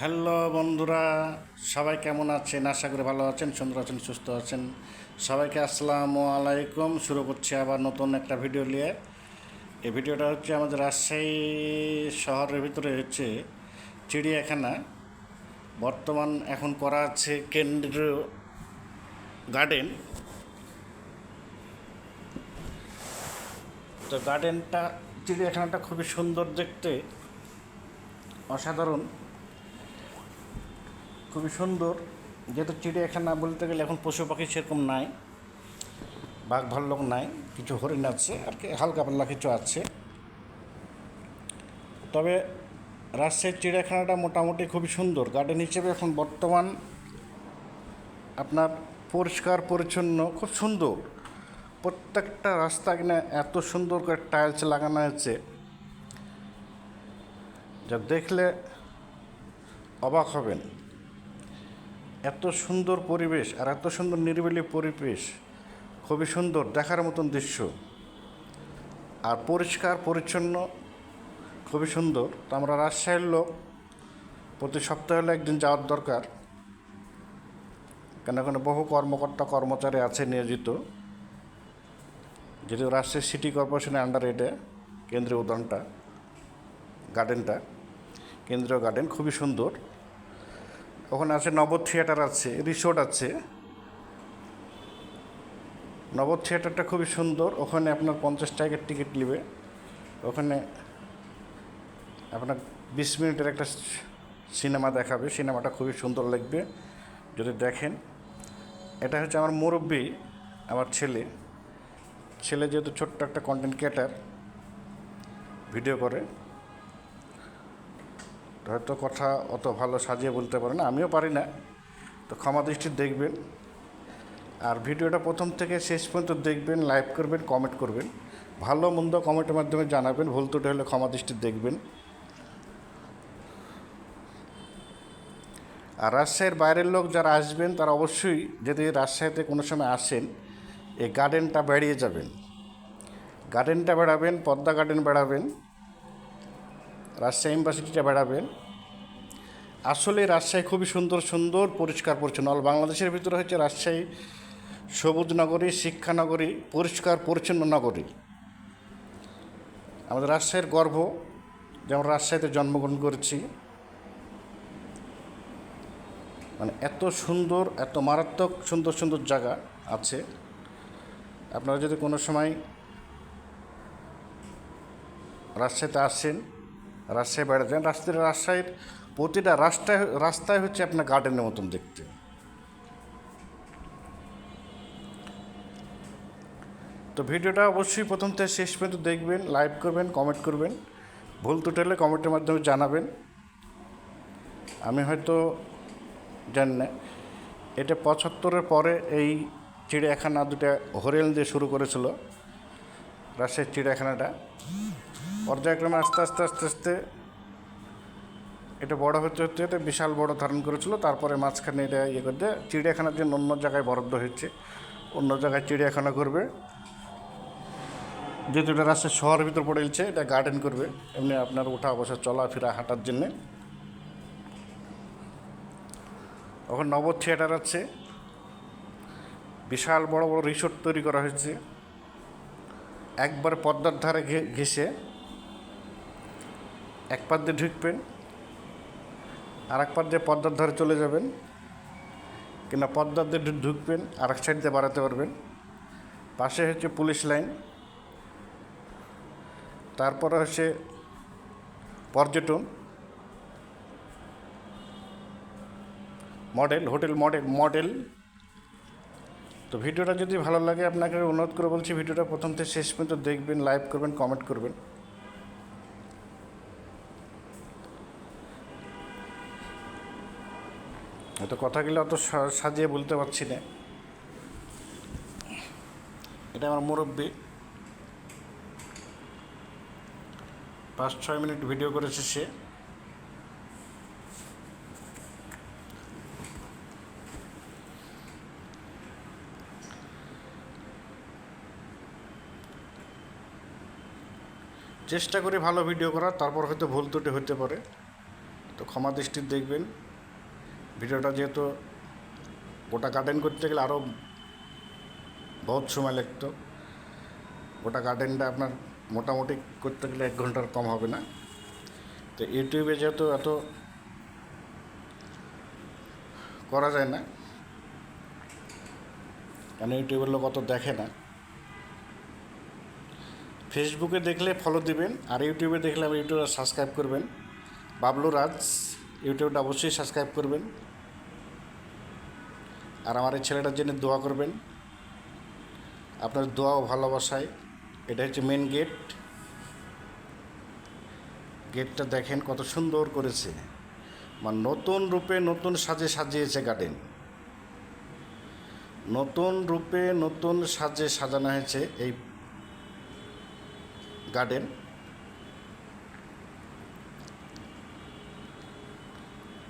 Hello বন্ধুরা, সবাই কেমন আছেন? আশা করি ভালো আছেন, সুন্দর আছেন, সুস্থ আছেন। সবাইকে আসসালামু আলাইকুম। শুরু করছি আবার নতুন একটা ভিডিও নিয়ে। এই ভিডিওটা হচ্ছে আমাদের রাজশাহী শহরের ভিতরে হচ্ছে চিড়িয়াখানা। বর্তমান এখন করা আছে কেন্দ্রীয় গার্ডেন। তো গার্ডেনটা, চিড়িয়াখানাটা খুবই সুন্দর দেখতে। অসাধারণ। খুবই সুন্দর। যেহেতু চিড়িয়াখানা বলতে গেলে এখন পশু পাখি সেরকম নাই, বাঘ ভাল্লুক নাই, কিছু হরিণ আছে, আর কি হালকা পাল্লা কিছু আছে। তবে রাজশাহীর চিড়িয়াখানাটা মোটামুটি খুবই সুন্দর। গার্ডেন হিসেবে এখন বর্তমান আপনার পরিষ্কার, পরিচ্ছন্ন, খুব সুন্দর। প্রত্যেকটা রাস্তা কিনা এত সুন্দর করে টাইলস লাগানো হয়েছে। যা দেখলে অবাক হবেন। এত সুন্দর পরিবেশ আর এত সুন্দর নিরিবিলি পরিবেশ, খুবই সুন্দর দেখার মতন দৃশ্য। আর পরিষ্কার, পরিচ্ছন্ন, খুবই সুন্দর। তো আমরা রাজশাহীর লোক, প্রতি সপ্তাহে হলে একদিন যাওয়ার দরকার। কেন এখানে বহু কর্মকর্তা, কর্মচারী আছে নিয়োজিত। যেহেতু রাজশাহী সিটি কর্পোরেশনের আন্ডার এটা কেন্দ্রীয় উদ্যানটা গার্ডেনটা কেন্দ্রীয় গার্ডেন খুবই সুন্দর। ওখানে আছে নবদ থিয়েটার আছে, রিসোর্ট আছে। নবদ থিয়েটারটা খুবই সুন্দর। ওখানে আপনার পঞ্চাশ টাকার টিকিট নেবে। ওখানে আপনার বিশ মিনিটের একটা সিনেমা দেখাবে। সিনেমাটা খুবই সুন্দর লাগবে, যদি দেখেন। এটা হচ্ছে আমার মুরব্বী, আমার ছেলে। ছেলে যেহেতু ছোট্ট একটা কন্টেন্ট ক্রিয়েটার ভিডিও করে। হয়তো কথা অত ভালো সাজিয়ে বলতে পারে না, আমিও পারি না। তো ক্ষমা দৃষ্টি দেখবেন। আর ভিডিওটা প্রথম থেকে শেষ পর্যন্ত দেখবেন লাইভ করবেন, কমেন্ট করবেন। ভালো, মন্দ কমেন্টের মাধ্যমে জানাবেন, ভুল ত্রুটি হলে ক্ষমা দৃষ্টি দেখবেন। আর রাজশাহীর বাইরের লোক যারা আসবেন, তারা অবশ্যই যদি রাজশাহীতে কোনো সময় আসেন, এই গার্ডেনটা বেড়িয়ে যাবেন। গার্ডেনটা বেড়াবেন, পদ্মা গার্ডেন বেড়াবেন, রাজশাহী ইউনিভার্সিটিটা বেড়াবেন। আসলে রাজশাহী খুবই সুন্দর সুন্দর, পরিষ্কার, পরিচ্ছন্ন। অল বাংলাদেশের ভিতরে হচ্ছে রাজশাহী সবুজ নগরী শিক্ষানগরী পরিষ্কার, পরিচ্ছন্ন নগরী। আমাদের রাজশাহীর গর্ব যেমন রাজশাহীতে জন্মগ্রহণ করেছি। মানে এত সুন্দর, এত মারাত্মক, সুন্দর সুন্দর জায়গা আছে। আপনারা যদি কোনো সময় রাজশাহীতে আসেন, রাজশাহী বেড়াতে যান রাস্তায় রাজশাহীর প্রতিটা রাস্তায় রাস্তায় হচ্ছে আপনার গার্ডেনের মতন দেখতে। তো ভিডিওটা অবশ্যই প্রথম থেকে শেষ পর্যন্ত দেখবেন লাইভ করবেন কমেন্ট করবেন। ভুল হলে কমেন্টের মাধ্যমে জানাবেন। আমি হয়তো জানি না, এটা পঁচাত্তরের পরে এই চিড়িয়াখানা দুটা হরিয়াল দিয়ে শুরু করেছিল, রাজশাহীর চিড়িয়াখানাটা। পর্যায়ক্রমে আস্তে আস্তে আস্তে আস্তে এটা বড় হচ্ছে হতে হতে বিশাল বড় ধারণ করেছিল। তারপরে মাঝখানে এটা ইয়ে করতে চিড়িয়াখানার জন্য অন্য জায়গায় বরাদ্দ হয়েছে। অন্য জায়গায় চিড়িয়াখানা করবে। যেহেতু এটা রাস্তায় শহরের ভিতর গেছে, এটা গার্ডেন করবে। এমনি আপনার ওঠা বসা চলাফেরা হাঁটার জন্যে। ওখানে নবদ থিয়েটার আছে। বিশাল বড় বড় রিসোর্ট তৈরি করা হয়েছে। একবার পদ্মার ধারে ঘেসে এক পার দিয়ে ঢুকবেন। আর এক পার দিয়ে পদ্মার ধারে চলে যাবেন, কিংবা পদ্মার দিয়ে ঢুকবেন আর এক সাইড দিয়ে বাড়াতে পারবেন। পাশে হচ্ছে পুলিশ লাইন তারপরে হচ্ছে পর্যটন। Model, hotel model model. তো ভিডিওটা যদি ভালো লাগে, আপনাকে অনুরোধ করে বলছি, ভিডিওটা প্রথম থেকে শেষ পর্যন্ত দেখবেন লাইভ করবেন কমেন্ট করবেন। হয়তো কথাগুলো অত সাজিয়ে বলতে পারছি না। এটা আমার মুরব্বী। পাঁচ, ছয় মিনিট ভিডিও করেছে সে। চেষ্টা করি ভালো ভিডিও করার, তারপর হয়তো ভুল ত্রুটি হতে পারে। তো ক্ষমা দৃষ্টি দেখবেন। ভিডিওটা যেহেতু গোটা গার্ডেন করতে গেলে আরও বহুত সময় লাগতো। গোটা গার্ডেনটা আপনার মোটামুটি করতে গেলে এক ঘণ্টার কম হবে না। তো ইউটিউবে যেহেতু এত করা যায় না কারণ ইউটিউবের লোক অত দেখে না। ফেসবুকে দেখলে ফলো দিবেন, আর ইউটিউবে দেখলে আবার ইউটিউবে সাবস্ক্রাইব করবেন। বাবলু রাজ, ইউটিউবটা অবশ্যই সাবস্ক্রাইব করবেন। আর আমার এই ছেলেটার জন্য দোয়া করবেন। আপনার দোয়া ও ভালোবাসায়। এটা হচ্ছে মেন গেট গেটটা দেখেন কত সুন্দর করেছে। মানে নতুন রূপে নতুন সাজে সাজিয়েছে গার্ডেন নতুন রূপে নতুন সাজে সাজানো হয়েছে এই গার্ডেন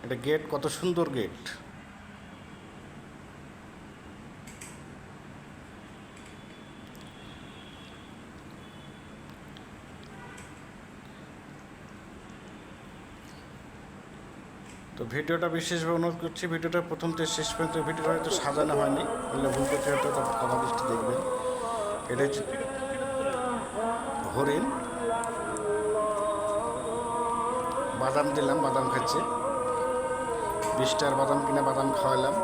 এটা গেট কত সুন্দর গেট ভিডিওটা বিশেষভাবে অনুরোধ করছি, ভিডিওটা প্রথম থেকে শেষ পর্যন্ত ভিডিওটা হয়তো সাজানো হয়নি বললে ভুল করতে হয়তো কথা দৃষ্টি দেখবেন। এটা হচ্ছে হরিণ। বাদাম দিলাম, বাদাম খাচ্ছে। বিশটার বাদাম কিনে বাদাম খাওয়ালাম।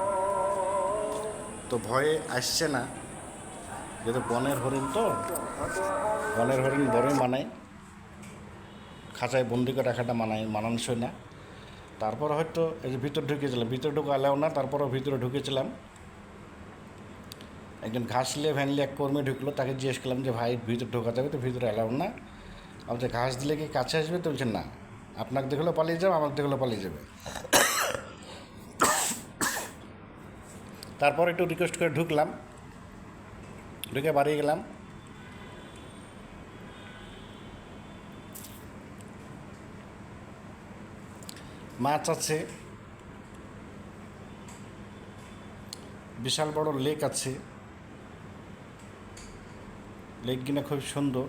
তো ভয়ে আসছে না, যেহেতু বনের হরিণ তো, বনের হরিণ বড়ই মানায়। খাঁচায় বন্দি করে রাখাটা মানায়, মানানসই না। তারপর হয়তো এই যে ভিতর ঢুকেছিলাম, ভিতরে ঢুকে আলাও না তারপরও ভিতরে ঢুকেছিলাম। একজন ঘাস নিয়ে ভ্যানলি এক কর্মী ঢুকলো, তাকে জিজ্ঞেস করলাম যে, ভাই, ভিতরে ঢোকা যাবে তো? ভিতরে অ্যালাউ না? আমি যে ঘাস দিলে কি কাছে আসবে? তো বলছে, না। আপনাকে দেখলেও পালিয়ে যাবে, আমাকে দেখলেও পালিয়ে যাবে। তারপর একটু রিকোয়েস্ট করে ঢুকলাম। ঢুকে বাড়ি গেলাম। মাছ আছে, বিশাল বড় লেক আছে। লেক কিনা খুব সুন্দর।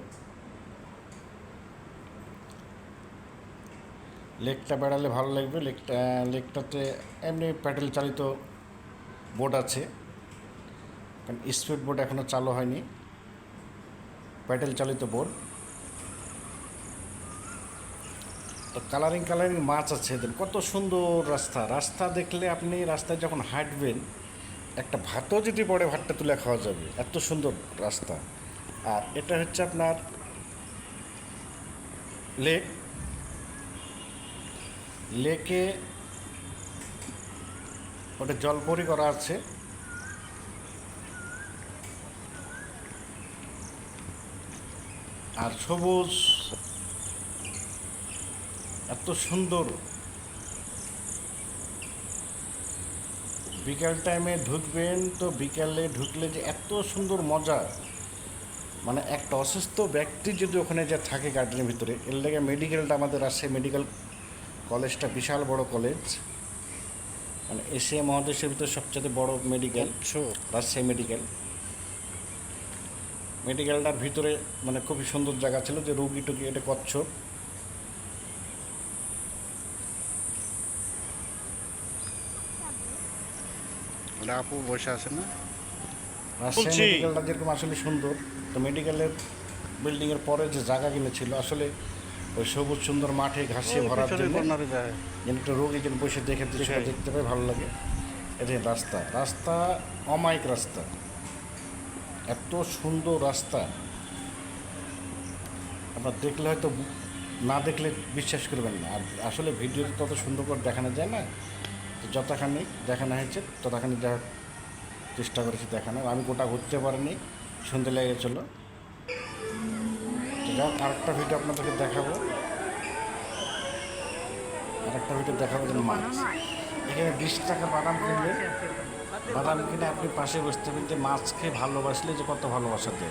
লেকটা বেড়ালে ভালো লাগবে। লেকটা, লেকটাতে এমনি প্যাডেল চালিত বোট আছে। কারণ স্পিড বোট এখনও চালু হয়নি। প্যাডেল চালিত বোট। তো কালারিং কালারিং মাছ আছে এদের। কত সুন্দর রাস্তা। রাস্তা দেখলে আপনি রাস্তায় যখন হাঁটবেন, একটা ভাতও যদি পড়ে, ভাতটা তুলে খাওয়া যাবে। এত সুন্দর রাস্তা। আর এটা হচ্ছে আপনার লেক। লেকে ওটা জলপরি করা আছে। আর সবুজ এত সুন্দর। বিকাল টাইমে ঢুকবেন তো বিকালে ঢুকলে যে এত সুন্দর মজা। মানে একটা অসুস্থ ব্যক্তি যদি ওখানে যা থাকে গার্ডেনের ভিতরে এর লেগে মেডিকেলটা আমাদের রাজশাহী মেডিকেল কলেজটা বিশাল বড় কলেজ মানে এশিয়া মহাদেশের ভিতরে সবচেয়ে বড় মেডিকেল রাজশাহী মেডিকেল মেডিকেলটার ভিতরে মানে খুবই সুন্দর জায়গা ছিল যে রুগী টুগি এটা কচ্ছপ। ওটা আপু বসে আছে না? রাজশাহী মেডিকেলটা যেরকম আসলে সুন্দর তো মেডিকেলের বিল্ডিংয়ের পরে যে জায়গা কিনেছিল আসলে ওই সবুজ সুন্দর মাঠে ঘাসে ভরার জন্য যায়। যেন একটা রোগী যেন বসে দেখে দৃশ্যটা দেখতে পাই ভালো লাগে। এটা রাস্তা। রাস্তা অমায়িক রাস্তা। এত সুন্দর রাস্তা। আপনার দেখলে হয়তো না দেখলে বিশ্বাস করবেন না। আর আসলে ভিডিওতে তত সুন্দর করে দেখানো যায় না। যতখানি দেখানো হয়েছে ততখানি দেখার চেষ্টা করেছি দেখানোর। আমি গোটা ঘুরতে পারিনি সন্ধে লেগে যাক, আরেকটা ভিডিও আপনাদেরকে দেখাবো। আরেকটা ভিডিও দেখাবো যে মাছ। এখানে বিশ টাকা বাদাম কিনলে, বাদাম কিনে আপনি পাশে বসতে পারেন যে মাছ খেয়ে ভালোবাসলে যে কত ভালোবাসাতে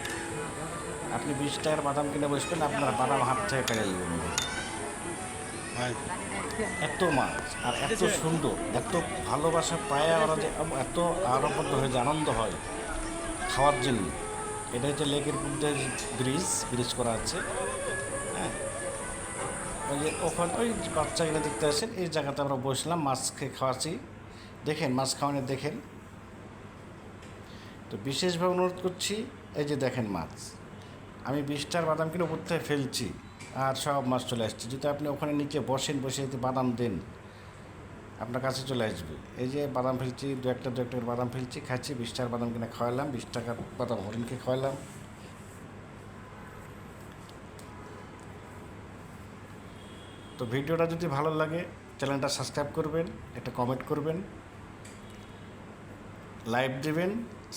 আপনি বিশ টাকার বাদাম কিনে বসবেন, আপনার বাদাম হাত থেকে কেড়ে নেবেন এত মাছ আর এত সুন্দর। এত ভালোবাসা পায় ওরা যে এত আরবদ্ধ হয়ে যে আনন্দ হয় খাওয়ার জন্য। এটা হচ্ছে লেকের মধ্যে ব্রিজ ব্রিজ করা আছে। হ্যাঁ। ওই যে ওখানে ওই বাচ্চাগুলো দেখতে আসেন এই জায়গাতে আমরা বসলাম মাছ খেয়ে খাওয়াচ্ছি। দেখেন মাছ খাওয়ানো দেখেন। তো বিশেষভাবে অনুরোধ করছি এই যে দেখেন মাছ। আমি বিশটার বাদাম কিনে উপর থেকে ফেলছি। আর সব মাছ চলে আসছে। যদি আপনি ওখানে নিচে বসেন, বসে যদি বাদাম দেন, আপনার কাছে চলে আসবে। এই যে বাদাম ফেলছি, দু একটা দু একটা বাদাম ফেলছি, খাচ্ছি, বিশ টাকার বাদাম কিনে খাওয়ালাম, বিশ টাকার বাদাম হরিণকে খাওয়ালাম। তো ভিডিওটা যদি ভালো লাগে, চ্যানেলটা সাবস্ক্রাইব করবেন, একটা কমেন্ট করবেন লাইভ দেবেন,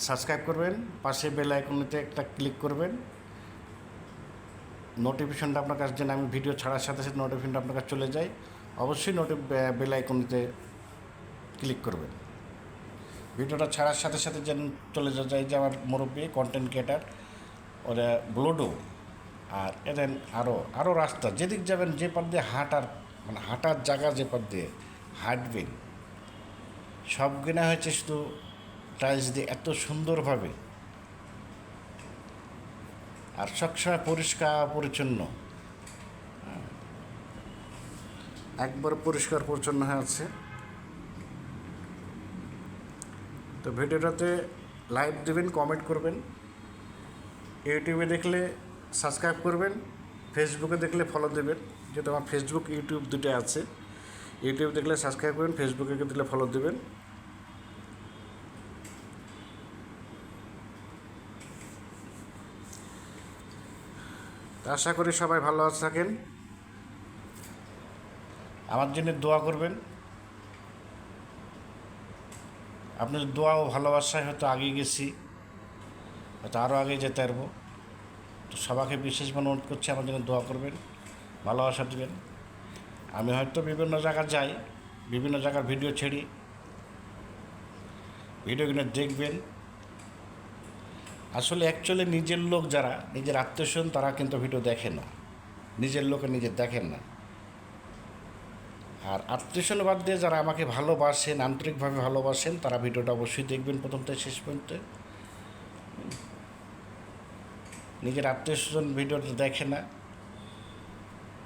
সাবস্ক্রাইব করবেন, পাশে বেল আইকনেতে একটা ক্লিক করবেন। নোটিফিকেশনটা আপনার কাছে যেন আমি ভিডিও ছাড়ার সাথে সাথে নোটিফিকেশনটা আপনার কাছে চলে যায়, অবশ্যই নোটি বেল আইকনেতে ক্লিক করবেন। ভিডিওটা ছাড়ার সাথে সাথে যেন চলে যায় যে আমার মুরব্বী কন্টেন্ট ক্রিয়েটার ওরা ব্লোডো আর এদের আরও আরও রাস্তা, যেদিক যাবেন যে পথ দিয়ে হাঁটার মানে হাঁটার জায়গা যে পথ দিয়ে হাঁটবেন, সব কেনা হয়েছে শুধু টাইলস দিয়ে এত সুন্দরভাবে আর সবসময় পরিষ্কার, পরিচ্ছন্ন। একবার পরিষ্কার, পরিচ্ছন্ন হয়ে আছে। তো ভিডিওটাতে লাইক দেবেন, কমেন্ট করবেন। ইউটিউবে দেখলে সাবস্ক্রাইব করবেন, ফেসবুকে দেখলে ফলো দেবেন। যেহেতু আমার ফেসবুক, ইউটিউব দুটো আছে। ইউটিউব দেখলে সাবস্ক্রাইব করবেন, ফেসবুকে দেখলে ফলো দেবেন। আশা করি সবাই ভালো থাকেন। আমার জন্য দোয়া করবেন। আপনার দোয়া ও ভালোবাসায় হয়তো আগে গেছি, হয়তো আরও আগে যেতে পারব। তো সবাইকে বিশেষভাবে অনুরোধ করছি, আমার জন্য দোয়া করবেন, ভালোবাসা দেবেন। আমি হয়তো বিভিন্ন জায়গায় যাই, বিভিন্ন জায়গার ভিডিও ছেড়ি ভিডিওগুলো দেখবেন। আসলে অ্যাকচুয়ালি নিজের লোক যারা, নিজের আত্মীয়স্বজন তারা কিন্তু ভিডিও দেখে না। নিজের লোকে নিজের দেখেন না। আর আত্মীয়স্বজন বাদ দিয়ে যারা আমাকে ভালোবাসেন, আন্তরিকভাবে ভালোবাসেন, তারা ভিডিওটা অবশ্যই দেখবেন প্রথম থেকে শেষ পর্যন্ত। নিজের আত্মীয় স্বজন ভিডিওটা দেখে না।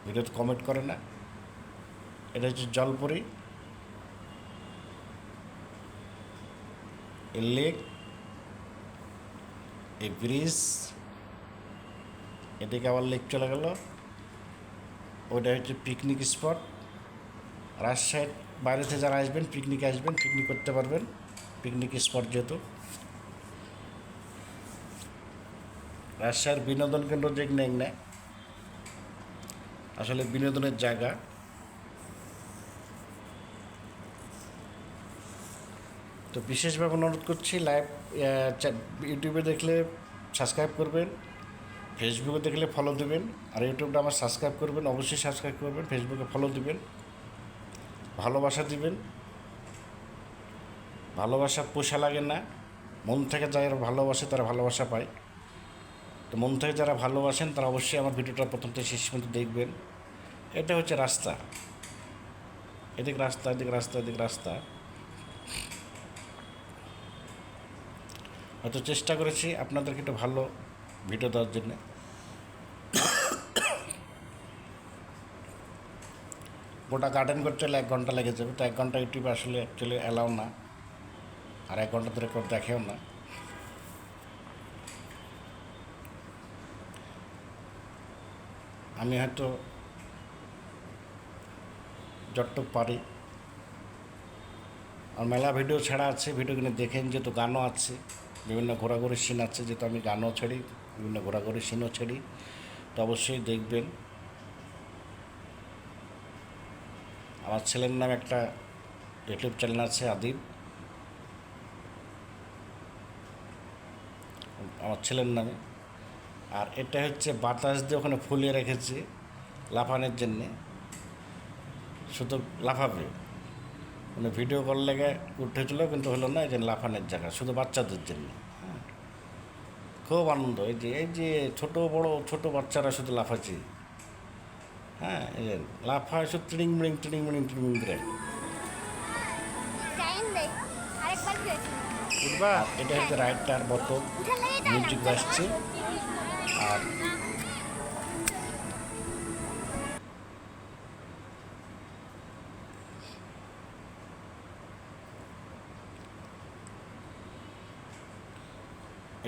ভিডিওতে কমেন্ট করে না। এটা হচ্ছে জলপরি। লেক এই ব্রিজ, এদিকে আবার লেক চলে গেল। ওটা হচ্ছে পিকনিক স্পট রাজশাহীর বাইরে থেকে যারা আসবেন পিকনিকে আসবেন পিকনিক করতে পারবেন পিকনিক স্পট যেহেতু। রাজশাহীর বিনোদন কেন্দ্র যে নেই না, আসলে বিনোদনের জায়গা। তো বিশেষভাবে অনুরোধ করছি লাইভ ইউটিউবে দেখলে সাবস্ক্রাইব করবেন ফেসবুকে দেখলে ফলো দেবেন, আর ইউটিউবটা আমার সাবস্ক্রাইব করবেন, অবশ্যই সাবস্ক্রাইব করবেন ফেসবুকে ফলো দিবেন, ভালোবাসা দিবেন, ভালোবাসা পোষা লাগে না, মন থেকে যারা ভালোবাসে তারা ভালোবাসা পায়, তো মন থেকে যারা ভালোবাসেন তারা অবশ্যই আমার ভিডিওটা প্রথম থেকে শেষ পর্যন্ত দেখবেন, এটা হচ্ছে রাস্তা, এদিক রাস্তা এদিক রাস্তা এদিক রাস্তা। হয়তো চেষ্টা করেছি আপনাদেরকে একটু ভালো ভিডিও দেওয়ার জন্য। গোটা গার্ডেন করতে হলে এক ঘণ্টা লেগে যাবে, তো এক ঘণ্টা ইউটিউবে আসলে অ্যাকচুয়ালি অ্যালাউ না, আর এক ঘণ্টা ধরে কেউ দেখেও না। আমি হয়তো যতটুক পারি আর মেলা ভিডিও ছাড়া আছে ভিডিওগুলো দেখেন যেহেতু গানও আছে, বিভিন্ন ঘোরাঘুরি সিন আছে, যেহেতু আমি গানও ছাড়ি, বিভিন্ন ঘোরাঘুরি সিনও ছাড়ি, তো অবশ্যই দেখবেন। আমার ছেলের নামে একটা ইউটিউব চ্যানেল আছে, আদিব। আমার ছেলের নামে। আর এটা হচ্ছে বাতাস দিয়ে ওখানে ফুলিয়ে রেখেছি, লাফানোর জন্যে। শুধু লাফাবে। মানে ভিডিও কল লেগে উঠেছিল কিন্তু হলো না এই যে লাফানের জায়গা শুধু বাচ্চাদের জন্য। হ্যাঁ। খুব আনন্দ এই যে এই যে ছোট বড় ছোট বাচ্চারা শুধু লাফাচ্ছে। হ্যাঁ এই যে লাফায় শুধু ট্রিং মিড়িং ট্রিং মিড়িং ট্রিং করে। এটা হচ্ছে রাইডটার মতো মিউজিক বাজছে আর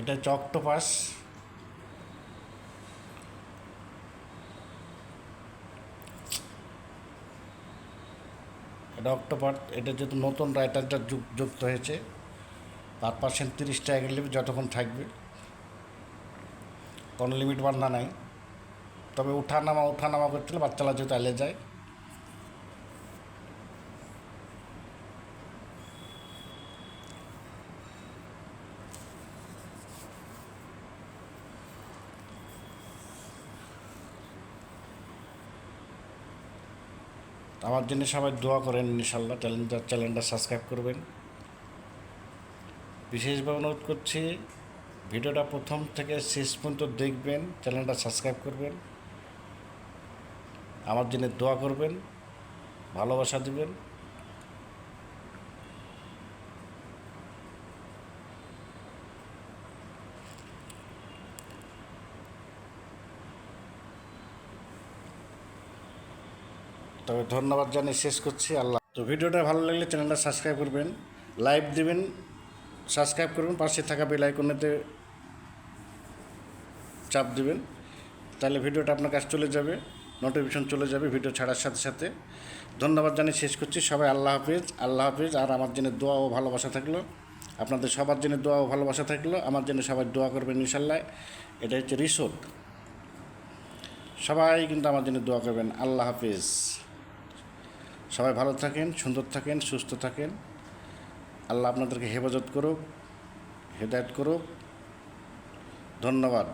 এটা হচ্ছে অক্টোপাস এটা অক্টোপাস, এটা যেহেতু নতুন রাইটারটা যুক্ত হয়েছে পার পার্সেন্ট তিরিশ টাকা লিমিট যতক্ষণ থাকবে। কোনো লিমিট বান্ধা নাই। তবে উঠা নামা উঠা নামা করতে বাচ্চারা যেহেতু এলে যায়। আমার জন্য সবাই দোয়া করেন ইনশাল্লাহ চ্যানেলটা চ্যানেলটা সাবস্ক্রাইব করবেন। বিশেষভাবে অনুরোধ করছি, ভিডিওটা প্রথম থেকে শেষ পর্যন্ত দেখবেন চ্যানেলটা সাবস্ক্রাইব করবেন। আমার জন্য দোয়া করবেন, ভালোবাসা দিবেন। তবে ধন্যবাদ জানিয়ে শেষ করছি। আল্লাহ তো ভিডিওটা ভালো লাগলে চ্যানেলটা সাবস্ক্রাইব করবেন লাইভ দিবেন, সাবস্ক্রাইব করবেন, পাশে থাকা বেল আইকনেতে চাপ দিবেন, তাহলে ভিডিওটা আপনার কাছে চলে যাবে নোটিফিকেশন চলে যাবে ভিডিও ছাড়ার সাথে সাথে। ধন্যবাদ জানিয়ে শেষ করছি, সবাই আল্লাহ হাফিজ আল্লাহ হাফিজ। আর আমার জন্য দোয়া ও ভালোবাসা থাকল। আপনাদের সবার জন্য দোয়া ও ভালোবাসা থাকল। আমার জন্য সবাই দোয়া করবেন ইনশাল্লাহ। এটা হচ্ছে রিসোর্ট। সবাই কিন্তু আমার জন্য দোয়া করবেন। আল্লাহ হাফিজ। সবাই ভালো থাকেন, সুন্দর থাকেন, সুস্থ থাকেন। আল্লাহ আপনাদেরকে হেফাজত করুক, হেদায়ত করুক। ধন্যবাদ।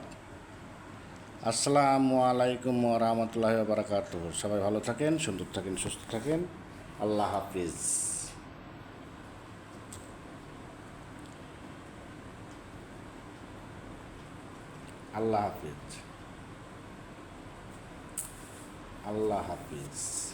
আসসালামু আলাইকুম রহমতুল্লাহ বারাকাত সবাই ভালো থাকেন, সুন্দর থাকেন, সুস্থ থাকেন। আল্লাহ হাফিজ। আল্লাহ হাফিজ। আল্লাহ হাফিজ।